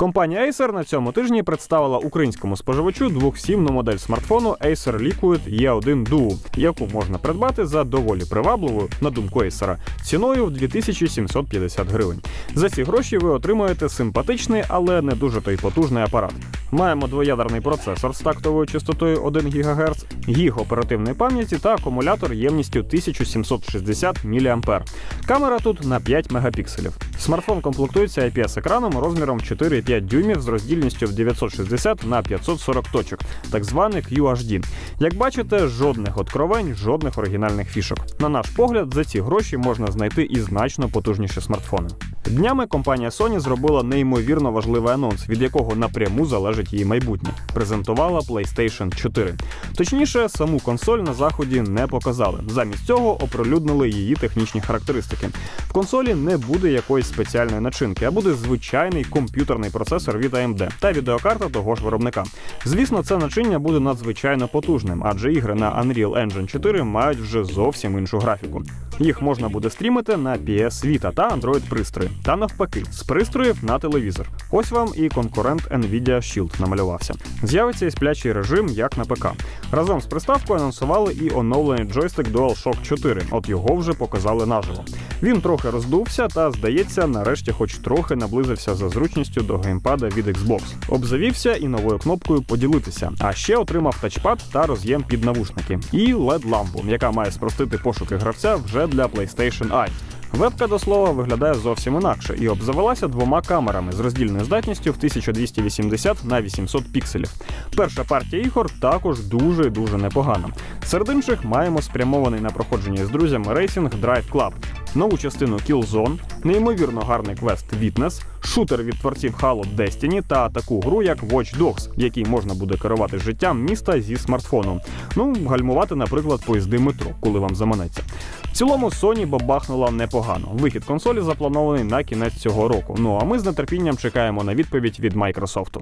Компанія Acer на цьому тижні представила українському споживачу двохсімну модель смартфону Acer Liquid E1 Duo, яку можна придбати за доволі привабливою, на думку Acer, ціною в 2750 гривень. За ці гроші ви отримуєте симпатичний, але не дуже той потужний апарат. Маємо двоядерний процесор з тактовою частотою 1 ГГц, гіг оперативної пам'яті та акумулятор ємністю 1760 мА. Камера тут на 5 мегапікселів. Смартфон комплектується IPS-екраном розміром 4,5 дюймів з роздільністю в 960 на 540 точок, так званий QHD. Як бачите, жодних откровень, жодних оригінальних фішок. На наш погляд, за ці гроші можна знайти і значно потужніші смартфони. Днями компанія Sony зробила неймовірно важливий анонс, від якого напряму залежить її майбутнє. Презентувала PlayStation 4. Точніше, саму консоль на заході не показали. Замість цього оприлюднили її технічні характеристики. В консолі не буде якоїсь спеціальної начинки, а буде звичайний комп'ютерний процесор від AMD та відеокарта того ж виробника. Звісно, це начиння буде надзвичайно потужним, адже ігри на Unreal Engine 4 мають вже зовсім іншу графіку. Їх можна буде стрімити на PS Vita та Android пристрої, та навпаки, з пристроїв на телевізор. Ось вам і конкурент Nvidia Shield намалювався. З'явиться і сплячий режим, як на ПК. Разом з приставкою анонсували і оновлений джойстик DualShock 4. От його вже показали наживо. Він трохи роздувся та, здається, нарешті, хоч трохи наблизився за зручністю до геймпада від Xbox. Обзавівся і новою кнопкою поділитися, а ще отримав тачпад та роз'єм під навушники, і led лампу яка має спростити пошуки гравця вже для PlayStation Eye. Вебка до слова виглядає зовсім інакше і обзавелася двома камерами з роздільною здатністю в 1280 на 800 пікселів. Перша партія ігор також дуже дуже непогана. Серед інших маємо спрямований на проходження з друзями рейсінг Drive Club, нову частину Killzone, неймовірно гарний квест Witness, шутер від творців Halo Destiny та таку гру, як Watch Dogs, в якій можна буде керувати життям міста зі смартфоном. Ну, гальмувати, наприклад, поїзди метро, коли вам заманеться. В цілому Sony бабахнула непогано. Вихід консолі запланований на кінець цього року. Ну а ми з нетерпінням чекаємо на відповідь від Microsoft.